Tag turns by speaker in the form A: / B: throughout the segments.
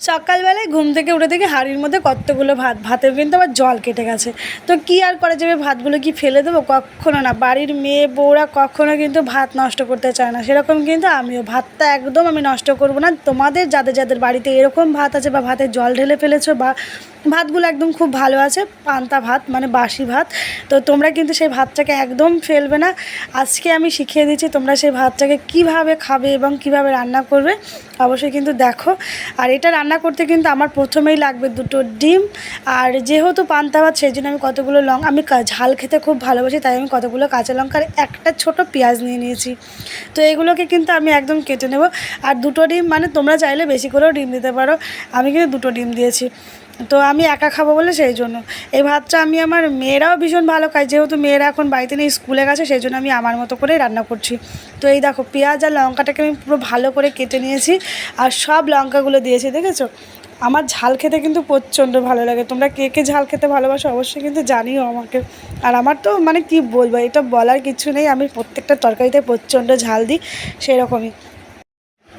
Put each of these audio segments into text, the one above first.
A: সকালবেলায় ঘুম থেকে উঠে দেখি হাঁড়ির মধ্যে কতগুলো ভাত ভাতেও কিন্তু আবার জল কেটে গেছে। তো কি আর করা যাবে? ভাতগুলো কি ফেলে দেবো? কখনো না। বাড়ির মেয়ে, বউরা কখনো কিন্তু ভাত নষ্ট করতে চায় না। সেরকম কিন্তু আমিও। ভাতটা একদম আমি নষ্ট করব না। তোমাদের, যাদের যাদের বাড়িতে এরকম ভাত আছে বা ভাতে জল ঢেলে ফেলেছো বা ভাতগুলো একদম খুব ভালো আছে, পান্তা ভাত মানে বাসি ভাত, তো তোমরা কিন্তু সেই ভাতটাকে একদম ফেলবে না। আজকে আমি শিখিয়ে দিচ্ছি তোমরা সেই ভাতটাকে কীভাবে খাবে এবং কীভাবে রান্না করবে। অবশ্যই কিন্তু দেখো। আর এটা রান্না করতে কিন্তু আমার প্রথমেই লাগবে দুটো ডিম। আর যেহেতু পান্তা ভাত, সেই জন্য আমি কতগুলো লঙ্কা আমি ঝাল খেতে খুব ভালোবাসি, তাই আমি কতগুলো কাঁচা লঙ্কার একটা ছোট পেঁয়াজ নিয়ে নিয়েছি। তো এগুলোকে কিন্তু আমি একদম কেটে নেব। আর দুটো ডিম মানে তোমরা চাইলে বেশি করেও ডিম দিতে পারো। আমি কিন্তু দুটো ডিম দিয়েছি। তো আমি একা খাব বলে সেই জন্য। এই ভাতটা আমি আমার মেয়েরাও ভীষণ ভালো খায়, যেহেতু মেয়েরা এখন বাড়িতে নেই, স্কুলে গেছে, সেই জন্য আমি আমার মতো করেই রান্না করছি। তো এই দেখো, পেঁয়াজ আর লঙ্কাটাকে আমি পুরো ভালো করে কেটে নিয়েছি, আর সব লঙ্কাগুলো দিয়েছি, দেখেছ? আমার ঝাল খেতে কিন্তু প্রচণ্ড ভালো লাগে। তোমরা কে কে ঝাল খেতে ভালোবাসো অবশ্যই কিন্তু জানিও আমাকে। আর আমার তো মানে কি বলব, এটা বলার কিছু নেই, আমি প্রত্যেকটা তরকারিতে প্রচণ্ড ঝাল দিই, সেরকমই।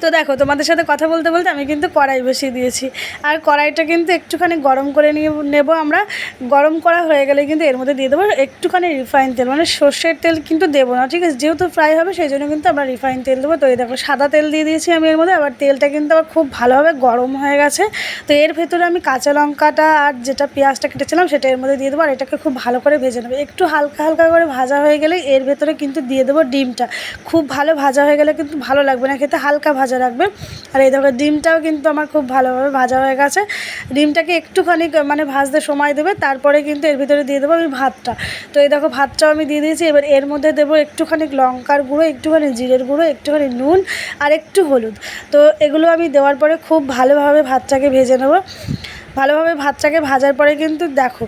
A: তো দেখো, তোমাদের সাথে কথা বলতে বলতে আমি কিন্তু কড়াই বসিয়ে দিয়েছি। আর কড়াইটা কিন্তু একটুখানি গরম করে নিয়ে নেব আমরা। গরম করা হয়ে গেলে কিন্তু এর মধ্যে দিয়ে দেবো একটুখানি রিফাইন তেল মানে সর্ষের তেল কিন্তু দেবো না, ঠিক আছে? যেহেতু ফ্রাই হবে, সেই জন্য কিন্তু আমরা রিফাইন তেল দেবো। তো এই দেখো, সাদা তেল দিয়ে দিয়েছি আমি এর মধ্যে। আবার তেলটা কিন্তু আবার খুব ভালোভাবে গরম হয়ে গেছে। তো এর ভেতরে আমি কাঁচা লঙ্কাটা আর যেটা পেঁয়াজটা কেটেছিলাম, সেটা এর মধ্যে দিয়ে দেবো। আর এটাকে খুব ভালো করে ভেজে নেব। একটু হালকা হালকা করে ভাজা হয়ে গেলে এর ভেতরে কিন্তু দিয়ে দেবো ডিমটা। খুব ভালো ভাজা হয়ে গেলে কিন্তু ভালো লাগবে না, খেতে হালকা ভাজা রাখবে আর এই দেখো ডিমটাও কিন্তু আমার খুব ভালোভাবে ভাজা হয়ে গেছে। ডিমটাকে একটুখানি মানে ভাজতে সময় দেবে, তারপরে কিন্তু এর ভিতরে দিয়ে দেবো আমি ভাতটা। তো এই দেখো ভাতটাও আমি দিয়ে দিয়েছি, এবার এর মধ্যে দেবো একটুখানি লঙ্কার গুঁড়ো, একটুখানি জিরের গুঁড়ো, একটুখানি নুন আর একটু হলুদ। তো এগুলো আমি দেওয়ার পরে খুব ভালোভাবে ভাতটাকে ভেজে নেব। ভালোভাবে ভাতটাকে ভাজার পরে কিন্তু দেখো,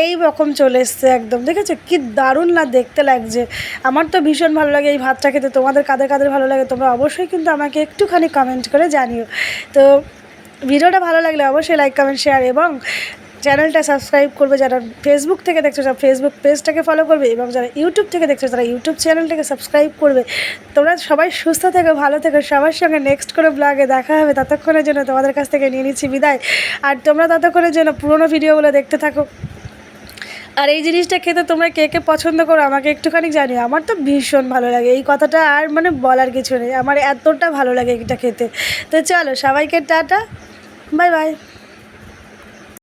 A: এই রকম চলে এসছে একদম। দেখেছ? কি দারুণ না দেখতে লাগছে। আমার তো ভীষণ ভালো লাগে এই ভাতটা খেতে। তোমাদের কাদের কাদের ভালো লাগে তোমরা অবশ্যই কিন্তু আমাকে একটুখানি কমেন্ট করে জানিও। তো ভিডিওটা ভালো লাগলে অবশ্যই লাইক কমেন্ট শেয়ার এবং চ্যানেলটা সাবস্ক্রাইব করবে যারা ফেসবুক থেকে দেখছ তারা ফেসবুক পেজটাকে ফলো করবে এবং যারা ইউটিউব থেকে দেখছ তারা ইউটিউব চ্যানেলটাকে সাবস্ক্রাইব করবে, তোমরা সবাই সুস্থ থেকো, ভালো থেকো। সবার সঙ্গে নেক্সট করে ব্লগে দেখা হবে। ততক্ষণের জন্য তোমাদের কাছ থেকে নিয়ে নিচ্ছি বিদায়। আর তোমরা ততক্ষণের জন্য পুরোনো ভিডিওগুলো দেখতে থাকো। আর এই জিনিসটা খেতে তোমরা কে কে পছন্দ করো, আমাকে একটুখানি জানিও। আমার তো ভীষণ ভালো লাগে। এই কথাটা আর মানে বলার কিছু নেই। আমার এতটা ভালো লাগে এটা খেতে। তো চলো, সবাইকে টাটা। Bye bye.